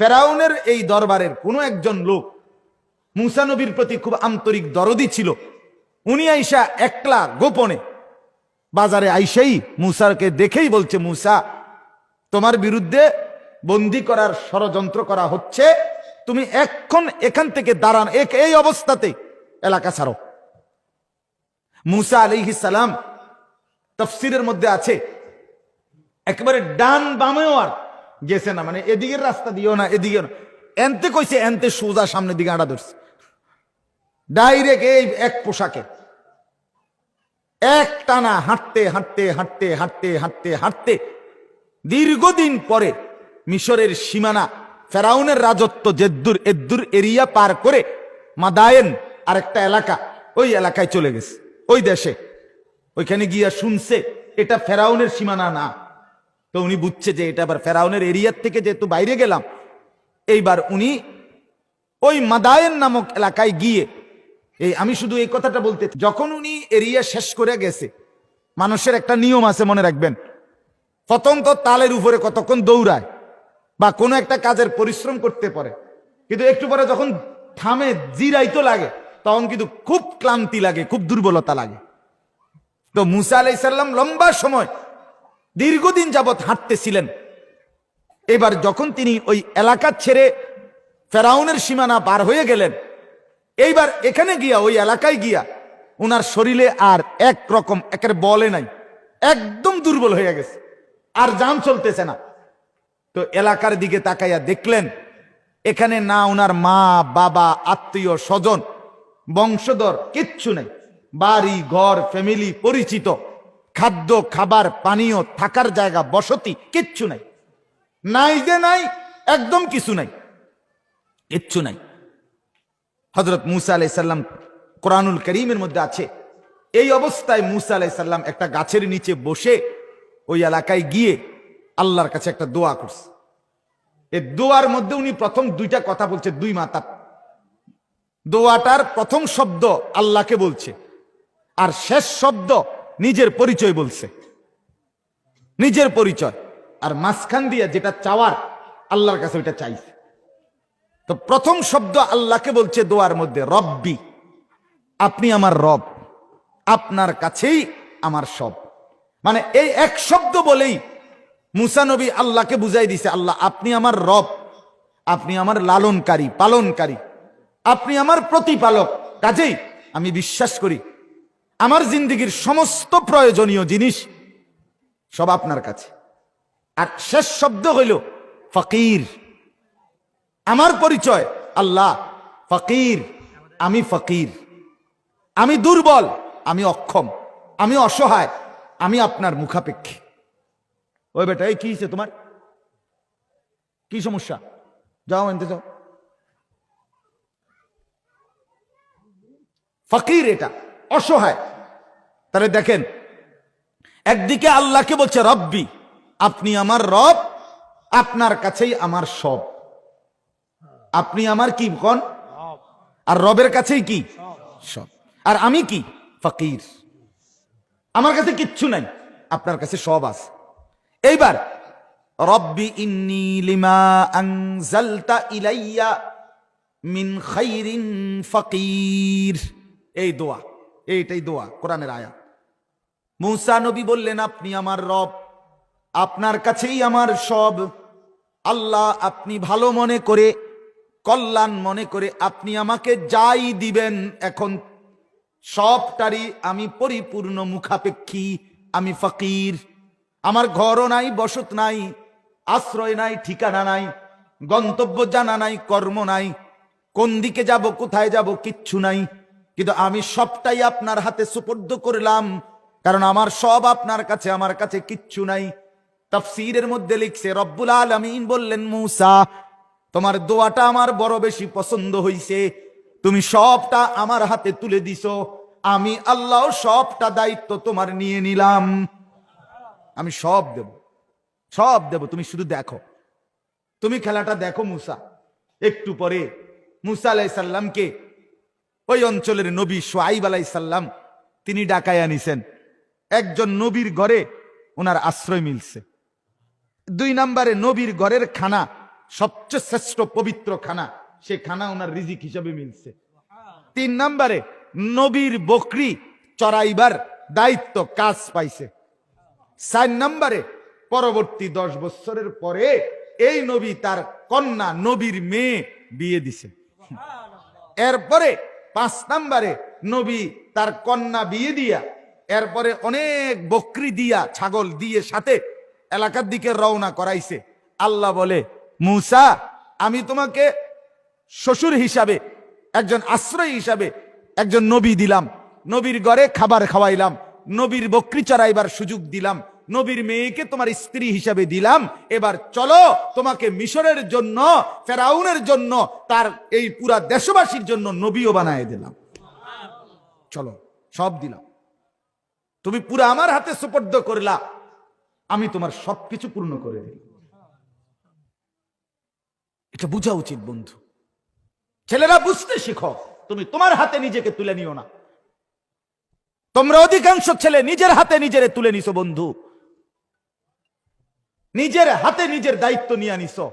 ফেরাউনের এই দরবারের কোনো একজন লোক মুসা নবীর প্রতি খুব আন্তরিক দরদি ছিল। উনি আইসা একলা গোপনে বাজারে আইসাই মুসাকে দেখেই বলছে, মুসা, তোমার বিরুদ্ধে বন্দি করার ষড়যন্ত্র করা হচ্ছে। তুমি এখন এখান থেকে দাঁড়ান এক এই অবস্থাতে এলাকা ছাড়ো। মুসা আলিহি সালাম তফসিরের মধ্যে আছে, একেবারে ডান বামেও আর গেছে না মানে এদিকের রাস্তা দিও না এদিকে এনতে কইছে, এনতে সোজা সামনের দিকে আড়া ধরছে। ডাইরেক্ট এই এক পোশাকে। এক টানা হাঁটতে হাঁটতে হাঁটতে হাঁটতে হাঁটতে হাঁটতে। দীর্ঘদিন পরে মিশরের সীমানা, ফেরাউনের রাজত্ব জেদ্দুর এদ্দুর এরিয়া পার করে মাদায়েন আরেকটা এলাকা ওই এলাকায় চলে গেছে। ওই দেশে। ওইখানে গিয়া শুনছে, এটা ফেরাউনের সীমানা না। তো উনি বুঝছে যে এটা আবার ফেরাউনের এরিয়ার থেকে যেহেতু বাইরে গেলাম, এইবার উনি ওই মাদায়েন নামক এলাকায় গিয়ে, এই আমি শুধু এই কথাটা বলতে, যখন উনি এরিয়া শেষ করে গেছে, মানুষের একটা নিয়ম আছে মনে রাখবেন তো তালের উপরে কতক্ষণ দৌড়ায় বা কোনো একটা কাজের পরিশ্রম করতে পারে, কিন্তু একটু পরে যখন থামে, জিরাইতো লাগে, তখন কিন্তু খুব ক্লান্তি লাগে, খুব দুর্বলতা লাগে। তো মুসা আলাইসাল্লাম লম্বা সময় দীর্ঘদিন যাবৎ হাঁটতেছিলেন। এবার যখন তিনি ওই এলাকা ছেড়ে ফেরাউনের সীমানা পার হয়ে গেলেন, এইবার এখানে গিয়া, ওই এলাকায় গিয়া ওনার শরীরে আর এক রকম একের বলে নাই, একদম দুর্বল হয়ে গেছে, আর যান চলতেছে না। তো এলাকার দিকে তাকাইয়া দেখলেন, এখানে না ওনার মা, বাবা, আত্মীয়, স্বজন, বংশধর কিচ্ছু নেই। বাড়ি, ঘর, ফ্যামিলি পরিচিত। খাদ্য, খাবার, পানীয়, থাকার জায়গা, বসতি, কিচ্ছু নাই। নাই যে নাই, একদম কিছু নাই। কিচ্ছু নাই। হজরত মুসা আলাইসাল্লাম কোরআনুল করিমের মধ্যে আছে। এই অবস্থায় মুসা আলাইসাল্লাম একটা গাছের নিচে বসে ওই এলাকায় গিয়ে আল্লাহর কাছে একটা দোয়া করছে। এই দোয়ার মধ্যে উনি প্রথম দুইটা কথা বলছে, দুই মাতা দোয়াটার প্রথম শব্দ আল্লাহকে বলছে। আর শেষ শব্দ নিজের পরিচয় বলছে। নিজের পরিচয়। আর মাঝখান দিয়ে যেটা চাওয়ার, আল্লাহর কাছে ওইটা চাইছে। তো প্রথম শব্দ আল্লাহকে বলছে দোয়ার মধ্যে, রব্বি, আপনি আমার রব, আপনার কাছেই আমার সব। মানে এই এক শব্দ বলেই মুসানবী আল্লাহকে বুঝাই দিছে, আল্লাহ, আপনি আমার রব, আপনি আমার লালনকারী, পালনকারী, আপনি আমার প্রতিপালক। কাজেই আমি বিশ্বাস করি আমার জিন্দগির সমস্ত প্রয়োজনীয় জিনিস সব আপনার কাছে। আর শেষ শব্দ হইল, ফকির। আমার পরিচয় আল্লাহ, ফকির। আমি ফকির। আমি দুর্বল, আমি অক্ষম। আমি অসহায়, আমি আপনার মুখাপেক্ষী। ওই বেটা, এই কি তোমার? কি সমস্যা? যাও, এনতে যাও। ফকির এটা, অসহায়। তাহলে দেখেন, একদিকে আল্লাহকে বলছে, রব্বি, আপনি আমার রব, আপনার কাছেই আমার সব। আপনি আমার কি কন আর রবের কাছেই কি? সব। আর আমি কি? ফকির। আমার কাছে কিচ্ছু নাই, আপনার কাছে সব আছে। এইবার, রব্বি ইন্নি লিমা আনজালতা ইলাইয়া মিন খাইরিন ফকির। এই দোয়া, এইটাই দোয়া, কোরআনের আয়া মুসা নবী বললেন, আপনি আমার রব, আপনার কাছেই আমার সব। আল্লাহ আপনি ভালো মনে করে, কল্যাণ মনে করে আপনি আমাকে যাই দিবেন। এখন সবটারই আমি পরিপূর্ণ মুখাপেক্ষী, আমি ফকির। আমার ঘরও নাই, বসত নাই, আশ্রয় নাই, ঠিকানা নাই, গন্তব্য জানা নাই, কর্ম নাই। কোন দিকে যাব, কোথায় যাব, কিচ্ছু নাই। কিন্তু আমি সবটাই আপনার হাতে সুপর্দ করলাম। কারণ আমার সব আপনার কাছে, আমার কাছে কিচ্ছু নাই। তফসিরের মধ্যে লিখছে, রব্বুল আলমিন বললেন, মূসা, তোমার দোয়াটা আমার বড় বেশি পছন্দ হইছে। তুমি সবটা আমার হাতে তুলে দিছো। আমি আল্লাহ সবটা দায়িত্ব তোমার নিয়ে নিলাম। আমি সব দেব। সব দেব। তুমি শুধু দেখো। তুমি খেলাটা দেখো, মুসা। একটু পরে মুসা আলাইসাল্লামকে ওই অঞ্চলের নবী সোয়াইব আলাইসাল্লাম তিনি ডাকায় আনিছেন একজন নবীর ঘরে ওনার আশ্রয় মিলছে। দুই নম্বরে নবীর ঘরের খানা, সবচেয়ে শ্রেষ্ঠ পবিত্র খানা, সে খানা ওনার রিজিক হিসাবে মিলছে। তিন নম্বরে নবীর বকরি চড়াইবার দায়িত্ব কাজ পাইছে। চার নম্বরে পরবর্তী দশ বছরের পরে এই নবী তার কন্যা নবীর মেয়ে বিয়ে দিছে। এরপরে পাঁচ নম্বরে নবী তার কন্যা বিয়ে দিয়া এরপরে অনেক বকরি দিয়া, ছাগল দিয়ে সাথে এলাকার দিকে রওনা করাইছে। আল্লাহ বলে, মুসা, আমি তোমাকে শ্বশুর হিসাবে, একজন আশ্রয় হিসাবে একজন নবী দিলাম। নবীর ঘরে খাবার খাওয়াইলাম, নবীর বকরি চড়াইবার সুযোগ দিলাম, নবীর মেয়েকে তোমার স্ত্রী হিসাবে দিলাম। এবার চলো, তোমাকে মিশরের জন্য, ফেরাউনের জন্য, তার এই পুরা দেশবাসীর জন্য নবীও বানায় দিলাম। চলো, সব দিলাম। তুমি পুরো আমার হাতে সুপর্দ করলা। আমি তোমার সবকিছু পূর্ণ করে দিই এটা বোঝা উচিত, বন্ধু। ছেলেরা বুঝতে শিখো, তুমি তোমার হাতে নিজেকে তুলে নিও না। তোমরা অধিকাংশ ছেলে নিজের হাতে নিজেরে তুলে নিছো, বন্ধু। নিজের হাতে নিজের দায়িত্ব নিয়ে নিছো।